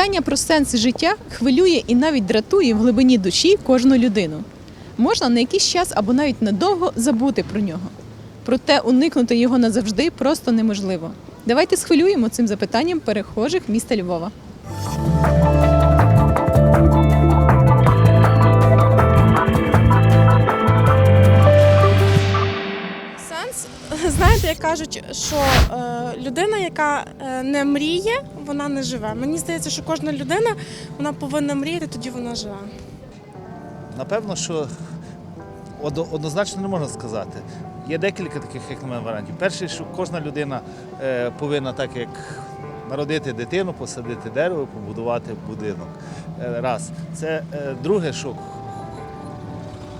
Питання про сенс життя хвилює і навіть дратує в глибині душі кожну людину. Можна на якийсь час або навіть надовго забути про нього. Проте уникнути його назавжди просто неможливо. Давайте схвилюємо цим запитанням перехожих міста Львова. Кажуть, що е, людина, яка е, не мріє, вона не живе. Мені здається, що кожна людина вона повинна мріяти, тоді вона живе. Напевно, що однозначно не можна сказати. Є декілька таких, як на мене, варіантів. Перший, що кожна людина е, повинна, так як народити дитину, посадити дерево, побудувати будинок. Раз. Це друге, що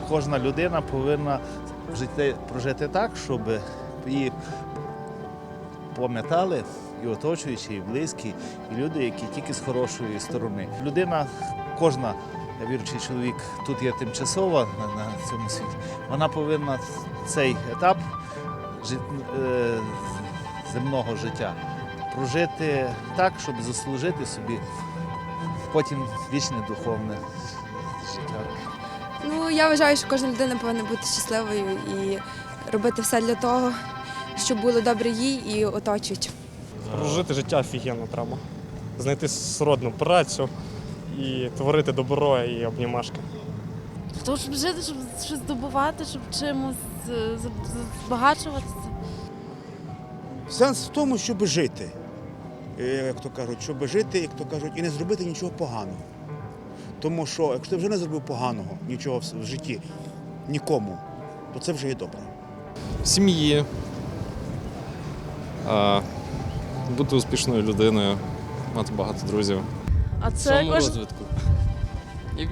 кожна людина повинна жити, прожити так, щоб її пам'ятали і оточуючі, і близькі, і люди, які тільки з хорошої сторони. Людина, кожна віруючий чоловік тут є тимчасова на, цьому світі. Вона повинна цей етап е, земного життя прожити так, щоб заслужити собі потім вічне духовне життя. Ну, я вважаю, що кожна людина повинна бути щасливою і робити все для того, щоб було добре їй і оточуючим. Прожити життя офігенно треба. Знайти сродну працю і творити добро і обнімашки. Того, щоб жити, щоб щось здобувати, щоб чимось е, збагачуватися. Сенс в тому, щоб жити. Е, Як то кажуть, щоб жити, як то кажуть, і не зробити нічого поганого. Тому що, якщо ти вже не зробив поганого нічого в житті нікому, то це вже є добре. сім'ї, бути успішною людиною, мати багато друзів. А це. Саморозвитку. І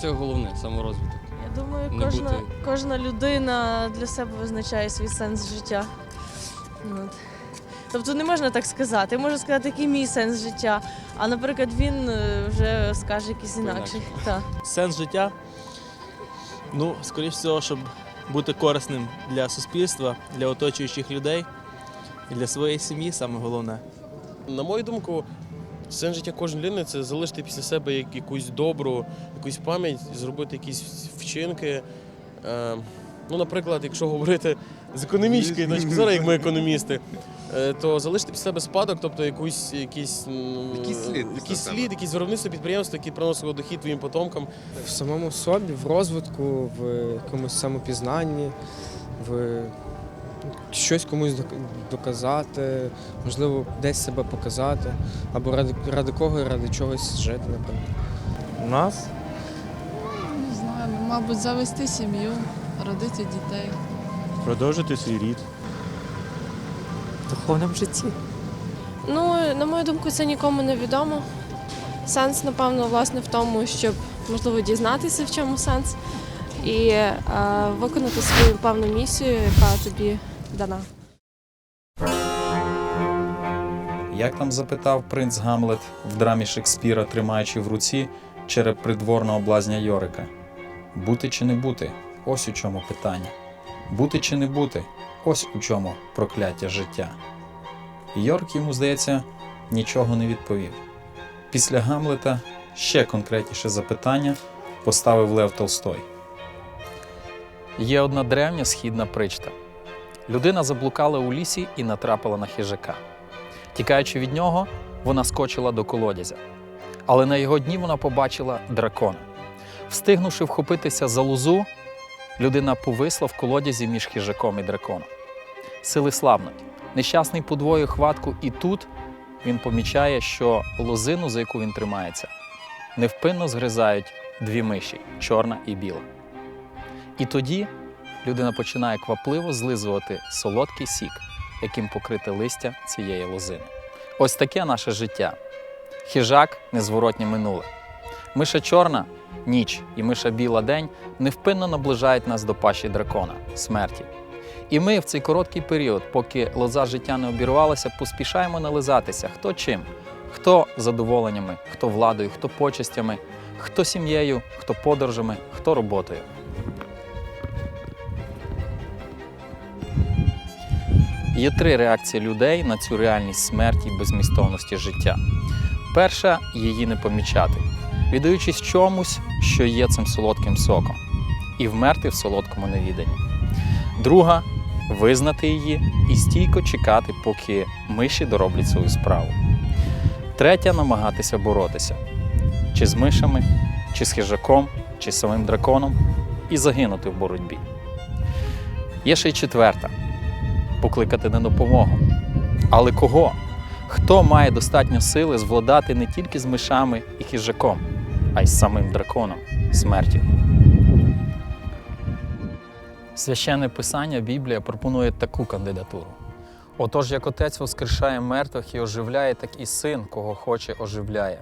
це головне саморозвиток. я думаю, не кожна, бути- кожна людина для себе визначає свій сенс життя. От. Тобто не можна так сказати. Можна сказати, який мій сенс життя. А наприклад, він е, вже скаже якийсь інакший. Так. Сенс життя. Ну, скоріш всього, щоб бути корисним для суспільства, для оточуючих людей і для своєї сім'ї саме головне. На мою думку, сенс життя кожної людини це залишити після себе якусь добру, якусь пам'ять, зробити якісь вчинки. Е, ну, наприклад, якщо говорити з економічної точки зору, як ми економісти, е, то залишити після себе спадок, тобто якусь, якийсь, слід якийсь слід, якісь виробництво підприємство, яке приносило дохід твоїм потомкам. в самому собі, в розвитку, в якомусь самопізнанні, в щось комусь доказати, можливо, десь себе показати, або ради, ради кого, ради чогось жити, напевно. У нас Не знаю, ну, мабуть, завести сім'ю, родити дітей. продовжити свій рід. В духовному житті. Ну, на мою думку, це нікому не відомо. Сенс, напевно, власне в тому, щоб можливо дізнатися, в чому сенс, і е, виконати свою певну місію, яка тобі дана. Як там запитав принц Гамлет в драмі Шекспіра, тримаючи в руці череп придворного блазня Йорика. Бути чи не бути? Ось у чому питання. Бути чи не бути? Ось у чому прокляття життя. Йорк йому, здається, нічого не відповів. Після Гамлета ще конкретніше запитання поставив Лев Толстой. Є одна древня східна причта. Людина заблукала у лісі і натрапила на хижака. Тікаючи від нього, вона скочила до колодязя. Але на його дні вона побачила дракона. Встигнувши вхопитися за лозу, людина повисла в колодязі між хижаком і драконом. Сили слабнуть. Нещасний подвоює хватку, і тут він помічає, що лозину, за яку він тримається, невпинно згризають дві миші чорна і біла. І тоді людина починає квапливо злизувати солодкий сік, яким покрите листя цієї лозини. Ось таке наше життя. Хижак незворотнє минуле. Миша чорна ніч і миша біла день невпинно наближають нас до пащі дракона смерті. І ми в цей короткий період, поки лоза життя не обірвалася, поспішаємо нализатися хто чим, хто задоволеннями, хто владою, хто почестями, хто сім'єю, хто подорожами, хто роботою. Є три реакції людей на цю реальність смерті і безмістовності життя. Перша її не помічати, віддаючись чомусь, що є цим солодким соком, і вмерти в солодкому невіданні. Друга визнати її і стійко чекати, поки миші дороблять свою справу. Третя намагатися боротися чи з мишами, чи з хижаком, чи з самим драконом, і загинути в боротьбі. Є ще й четверта покликати на допомогу. Але кого? Хто має достатньо сили звладати не тільки з мишами і хижаком, а й з самим драконом смерті? Священне писання Біблія пропонує таку кандидатуру. Отож, як отець воскрешає мертвих і оживляє, так і син, кого хоче, оживляє.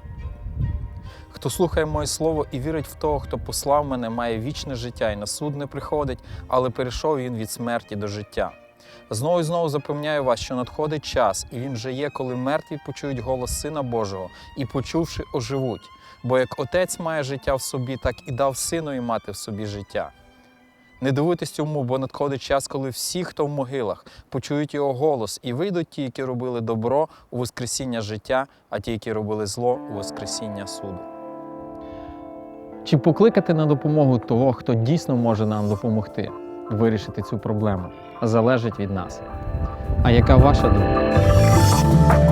Хто слухає моє слово і вірить в того, хто послав мене, має вічне життя і на суд не приходить, але перейшов він від смерті до життя. Знову і знову запевняю вас, що надходить час, і він вже є, коли мертві почують голос Сина Божого і, почувши, оживуть. Бо як отець має життя в собі, так і дав синові мати в собі життя. Не дивуйтесь цьому, бо надходить час, коли всі, хто в могилах, почують його голос, і вийдуть ті, які робили добро у Воскресіння життя, а ті, які робили зло у Воскресіння суду. Чи покликати на допомогу того, хто дійсно може нам допомогти вирішити цю проблему, залежить від нас. А яка ваша думка?